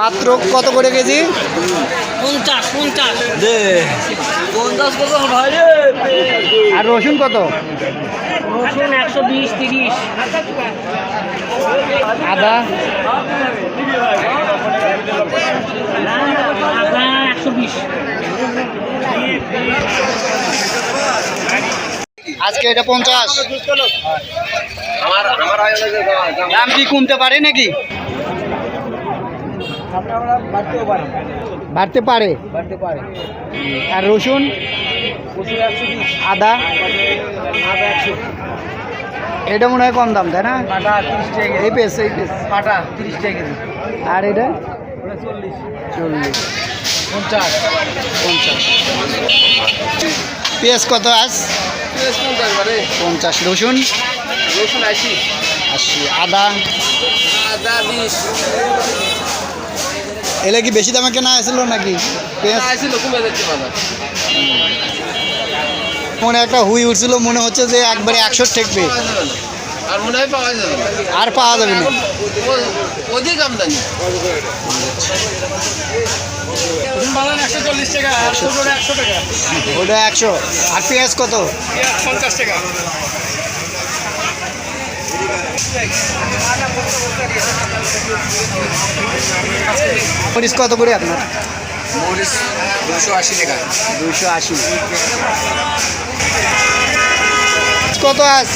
মাত্র কত করে কেজি? পঞ্চাশ পঞ্চাশ। পঞ্চাশ কত আর রসুন কত? রসুন একশো বিশ তিরিশ। আদা? আদা একশো বিশ। আজকে এটা পঞ্চাশ। দাম কি কমতে পারে নাকি? বাড়তে পারে? আর রসুন? আদা? এটা মনে হয় কম দাম তাই না? এই পেস এই পেস পাটা তিরিশ টাকা আর এটা? চল্লিশ। চল্লিশ। পঞ্চাশ। পঞ্চাশ। পেঁয়াজ কত আজ পঞ্চাশ পঞ্চাশ। রসুন? রসুন আশি। আশি। আদা? আদা বিশ। এলে কি বেশি দামে কেনা নাকি? আসছিল বাজার। মনে একটা হুই উঠছিল মনে হচ্ছে যে একবারে একশো ঠেকবে। আর মনে হয় পাওয়া যাবে না। আর পাওয়া যাবে অধিক আমদানি। ওটা একশো। আর পেঁয়াজ কত? পঞ্চাশ টাকা। মরিচ কত করে আপনার? মরিচ দুশো আশি টাকা। দুশো আশি। কত আজ।